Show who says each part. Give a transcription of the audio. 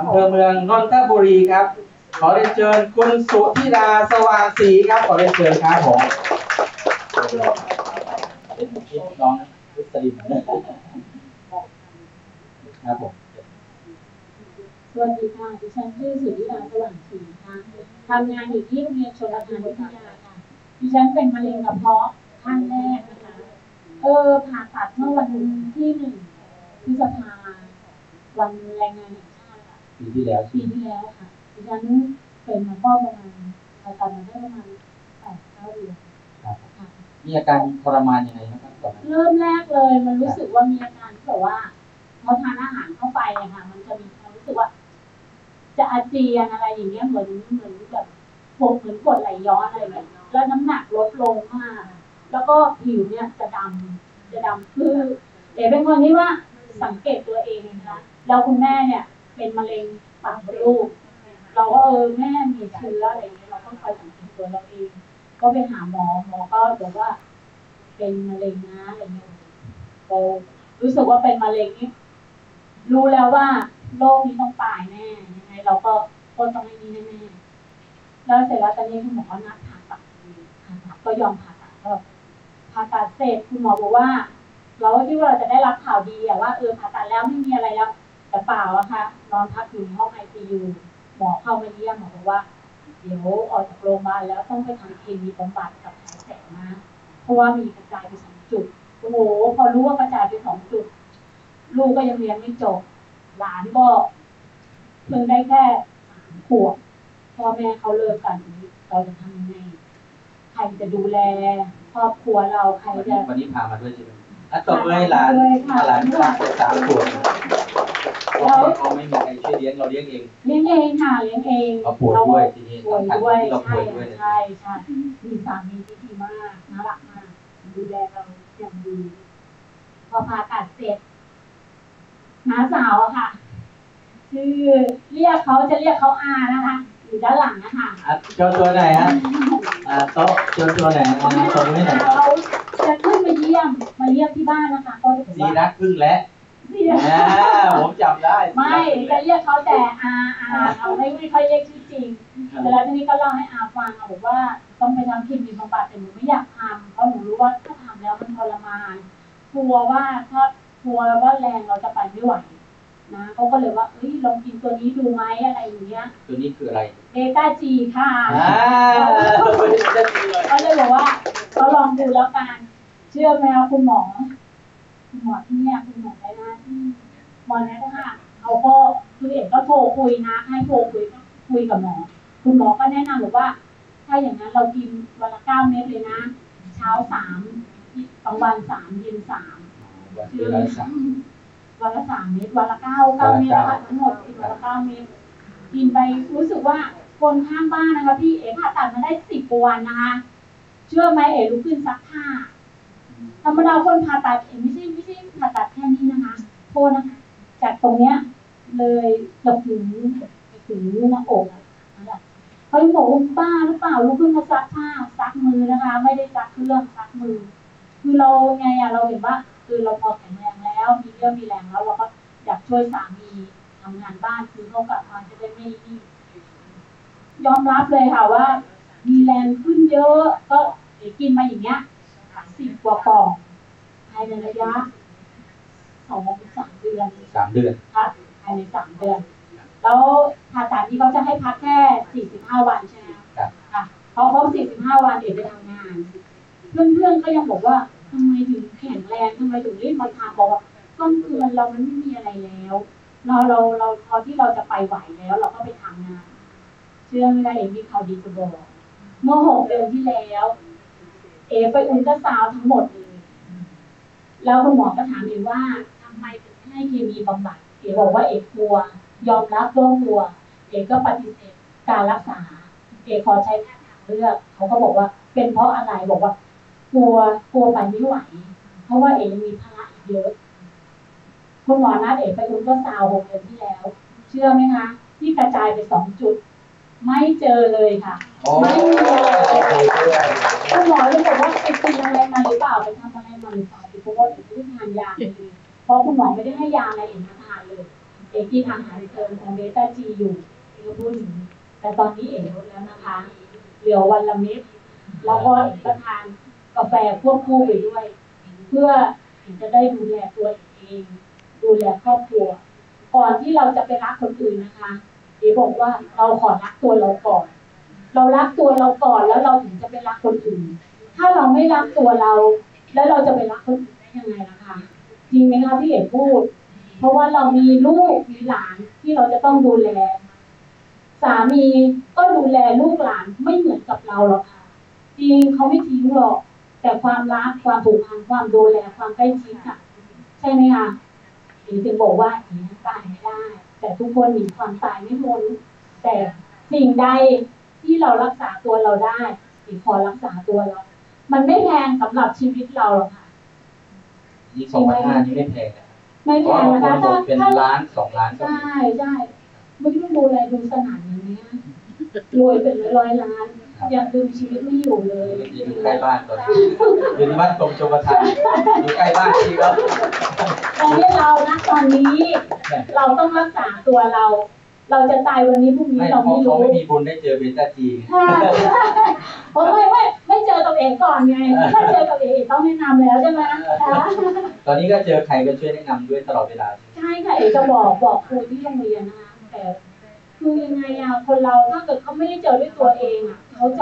Speaker 1: อำเภอเมืองนนทบุรีครับ ขอเรียนเชิญคุณสุธิดาสว่างศรีครับ ขอเรียนเชิญครับผมน้องรุสลิมครับผม
Speaker 2: สวัสดีค่ะดิฉันชื่อสุริยาสว่างศรีค่ะทำงานอยู่ที่โรงเรียนชนประทานวิทยาค่ะดิฉันเป็นมะเร็งกระเพาะขั้นแรกนะคะเออผ่าตัดเมื่อวันที่หนึ่งพฤษภาวันแรงงานแห่ง
Speaker 1: ปีที่แล้ว
Speaker 2: ปีที่แล้วค่ะดิฉันเป็นมาก็ประมาณผ่าตัดมาได้ประมาณแปดเก้าเดือน
Speaker 1: ครับ
Speaker 2: ค่ะ
Speaker 1: มีอาการทรมานยังไงนะครับตอนนั้น
Speaker 2: เริ่มแรกเลย มันรู้สึกว่ามีอาการที่แบบว่าพอทานอาหารเข้าไปอะค่ะ มันจะมีความรู้สึกว่า จะอาเจียนอะไรอย่างเงี้ยเหมือนเหมือนแบบปวดเหมือนกดไหลย้อนอะไรแบบนี้แล้วน้ำหนักลดลงมาก แล้วก็ผิวเนี่ยจะดำจะดำคือเดี๋ยวเป็นคนที่ว่าสังเกตตัวเองนะคะแล้วคุณแม่เนี่ย เป็นมะเร็งปากมดลูก เราก็เออแม่มีเชื้ออะไรอย่างเงี้ยเราก็คอยสังเกตตัวเราเอง ก็ไปหาหมอหมอก็บอกว่า เป็นมะเร็งนะอะไรเงี้ยเรารู้สึกว่าเป็นมะเร็งนี่รู้แล้วว่าโรคนี้ต้องตายแน่ยังไงเราก็ก็ต้องไม่นี้แน่ๆแล้วเสร็จแล้วตอนนี้คุณหมอก็นัดผ่าตัดผ่าตัดก็ยอมผ่าตัดก็ผ่าตัดเสร็จคุณหมอบอกว่า เราก็คิดว่าเราจะได้รับข่าวดีอะว่าเออผ่าตัดแล้วไม่มีอะไรแล้ว แต่เปล่าอะค่ะนอนพักอยู่ในห้องไอซียูหมอเข้ามาเยี่ยมหมอบอกว่า เดี๋ยวออกจากโรงพยาบาลแล้วต้องไปทำเคมีบำบัดกับฉายแสงนะเพราะว่ามีกระจายไปสองจุดโอ้โหพอรู้ว่ากระจายไปสองจุด ลูกก็ยังเรียนไม่จบ หลานก็เพิ่งได้แค่สามขวบพ่อแม่เขาเลิกกันเราจะทำยังไงใครจะดูแลครอบครัวเราใคร
Speaker 1: วัน
Speaker 2: จะ
Speaker 1: นี้วันนี้พามาด้วยใช่ไหมอะตบมือให้หลาน
Speaker 2: ด้วยค่ะ
Speaker 1: หลานรักสามขวบเพราะเขาไม่มีใครช่วยเลี้ยงเราเลี้ยงเอง
Speaker 2: เลี้ยงเองค่ะเลี้ยงเอง
Speaker 1: เราป่วยด้วยทีนี้
Speaker 2: ป่วย
Speaker 1: สำคัญ
Speaker 2: ด้วย
Speaker 1: ที่เรา
Speaker 2: ใช่
Speaker 1: ป่วยด้วยนะ
Speaker 2: ใช่ใช่มีสามีที่ดีมากน่ารักมากดูแลเราอย่างดี พอผ่าตัดเสร็จน้าสาวอะค่ะ คือเรียกเขาจะเรียกเขาอานะคะอยู่ด้านหลังนะคะ
Speaker 1: อะโชว์ตัวไหนอยฮะอ่าโต๊ะโชว์ตัวไหนอยนะตบมือให้หน่อย
Speaker 2: เขาจะขึ้นมาเยี่ยมมาเยี่ยมที่บ้านนะคะก็จะบอก
Speaker 1: สี
Speaker 2: ว่า
Speaker 1: รักพึ่งและ
Speaker 2: เรียก
Speaker 1: อ่าผม จำได้
Speaker 2: ไม่จะเรียกเขาแต่อาอาเราไม่ไม่ค่อยเรียกชื่อจริงแต่แล้วทีนี้ก็เล่าให้อาฟังอาบอกว่าต้องไปทำคลินิกบำบัดแต่หนูไม่อยากทำเพราะหนูรู้ว่าถ้าทำแล้วมันทรมานกลัวว่าถ้ากลัวว่าแรงเราจะไปไม่ไหวนะเขาก็เลยว่าเอ้ยลองกินตัวนี้ดูไหมอะไรอย่างเงี้ย
Speaker 1: ตัวนี้คืออะไร
Speaker 2: เบต้าจีค่ะ
Speaker 1: อ่าไม่ได้ดีเลย
Speaker 2: ก็เลยบอกว่าก็ลองดูแล้วกัน เชื่อไหมคะคุณหมอคุณหมอที่เนี่ยคุณหมออะไรนะที่ หมอเนี่ยค่ะเขาก็คือเอกก็โทรคุยนะให้โทรคุยก็คุยกับหมอ คุณหมอก็แนะนำบอกว่า ถ้าอย่างนั้นเรากินวันละเก้าเม็ดเลยนะ เช้าสามกลางวันสามเย็นสาม
Speaker 1: วันที่เราสั่ง
Speaker 2: วันละสามเม็ดวันละเก้าเก้าเม็ดนะคะทั้งหมดกินวันละเก้าเม็ดกินไปรู้สึกว่าคนข้างบ้านนะคะพี่เอ๋ผ่าตัดมาได้สิบกว่าวันนะคะเชื่อไหมเอ๋ลุกขึ้นซักผ้าธรรมดาคนผ่าตัดเอ๋ไม่ใช่ไม่ใช่ผ่าตัดแค่นี้นะคะโทษนะคะ จากตรงเนี้ย เลยเกือบถึงถึงหน้าอกนั่นแหละเขาบอกว่าบ้าหรือเปล่าลุกขึ้นมาซักผ้าซักมือนะคะ ไม่ได้ซักเครื่องซักมือ คือเราไงอะเราเห็นว่า คือเราพอแข็งแรงแล้ว มีเรี่ยวมีแรงแล้วเราก็อยากช่วยสามีทำงานบ้านคือเขากลับมาจะได้ไม่นี่ยอมรับเลยค่ะว่า มีแรงขึ้นเยอะ ก็กินมาอย่างเงี้ยสิบกว่ากล่องภายในระยะ สองสามเดือน
Speaker 1: สามเดือน
Speaker 2: ค่ะภายในสามเดือน แล้วผ่าตัดที่เขาจะให้พักแค่สี่สิบห้าวันใช่ไหมคะ
Speaker 1: ครับ
Speaker 2: ค่ะพอครบสี่สิบห้าวันเดี๋ยวไปทำงาน เพื่อนๆก็ยังบอกว่าทำไมถึงแข็งแรงทำไมถึงรีบมาทำบอกว่าก้อนเกลือนเรามันไม่มีอะไรแล้ว เราเราเราพอที่เราจะไปไหวแล้ว เราก็ไปทำงาน เชื่อไม่ได้เองมีข่าวดีจะบอกเมื่อหกเดือนที่แล้ว เอไปอุลตราซาวด์ทั้งหมดเลยแล้วคุณหมอก็ถามเอว่า ทำไมถึงให้เคมีบำบัดเอบอกว่าเอกกลัวยอมรับว่ากลัว เอกก็ปฏิเสธการรักษา เอกขอใช้แค่ทางเลือกเขาก็บอกว่าเป็นเพราะอะไรบอกว่า กลัวกลัวไปไม่ไหว เพราะว่าเอกยังมีภาระอีกเยอะคุณหมอนัดเอกไปอุลตราซาวด์หกเดือนที่แล้ว เชื่อไหมคะที่กระจายไปสองจุด ไม่เจอเลยค่ะ
Speaker 1: โอ้
Speaker 2: ไม่มีอะไรเลย
Speaker 1: ดีด้วย
Speaker 2: คุณหมอเลยบอกว่าไปกินอะไรมาหรือเปล่าไปทำอะไรมาหรือเปล่าเพราะว่าเอกไม่ได้ทานยาเลยเพ ราะคุณหมอไม่ได้ให้ยาอะไรเอกมาทานเลย เอกกินอาหารเสริมของเบต้าจีอยู่เอกพูดอย่างนี้แต่ตอนนี้เอกลดแล้วนะคะ เหลือวันละเม็ดแล้วก็เอกก็ทานกาแฟควบคู่ไปด้วย เพื่อเอกจะได้ดูแลตัวเอง ดูแลครอบครัว ก่อนที่เราจะไปรักคนอื่นนะคะเอกบอกว่าเราขอรักตัวเราก่อน เรารักตัวเราก่อนแล้วเราถึงจะไปรักคนอื่น ถ้าเราไม่รักตัวเรา แล้วเราจะไปรักคนอื่นได้ยังไงล่ะคะ จริงไหมคะพี่เอกพูด เพราะว่าเรามีลูกมีหลานที่เราจะต้องดูแล สามีก็ดูแลลูกหลานไม่เหมือนกับเราหรอกค่ะจริงเขาไม่ทิ้งหรอก แต่ความรักความผูกพันความดูแลความใกล้ชิดอะใช่ไหมคะถึงถึงบอกว่าหนีตายไม่ได้ แต่ทุกคนหนีความตายไม่พ้นแต่สิ่งใดที่เรารักษาตัวเราได้อีกขอรักษาตัวเรา มันไม่แพงสำหรับชีวิตเราหรอกค่ะ
Speaker 1: นี่สองพันห้านี่ไม่แพงนะ
Speaker 2: ไม่
Speaker 1: เพ
Speaker 2: แพ
Speaker 1: ราะ
Speaker 2: ง
Speaker 1: บาง
Speaker 2: นะ
Speaker 1: คน
Speaker 2: คะ
Speaker 1: หม
Speaker 2: ถ้า
Speaker 1: ดเป็น
Speaker 2: ถ้า
Speaker 1: ล้านสองล้านก็มี
Speaker 2: ใช่ใช่ไม่ต้องดูแลดูสนานอย่างเนี้ยรวยเป็นร้อยๆล้านยังดึงชีวิตไม่อยู่เลย
Speaker 1: อยู่ใกล้บ้านตอนนี้อยู่ที่บ้านกรมชลประทานอยู่ใกล้บ้านที่ครับ
Speaker 2: แต่เนี่ยเรานะตอนนี้ เราต้องรักษาตัวเรา เราจะตายวันนี้พรุ่งนี้
Speaker 1: ไม่
Speaker 2: เรา
Speaker 1: เพราะ
Speaker 2: ไม่
Speaker 1: เขา
Speaker 2: รู้
Speaker 1: ไม่มีบุญได้เจอเบต้าจี
Speaker 2: ใช่เพราะไม่ไม่ ไม่เจอตัวเองก่อนไง ถ้าเจอตัวเองต้องแนะนำแล้วใช่ไหมคะ
Speaker 1: ตอนนี้ก็เจอใครก็ช่วยแนะนำด้วยตลอดเวลา
Speaker 2: ใช่ค่ะเอกจะบอกบอกครูที่โรงเรียนนะคะแต่คือยังไงอะคนเราถ้าเกิดเขาไม่ได้เจอด้วยตัวเองอะเขาจะ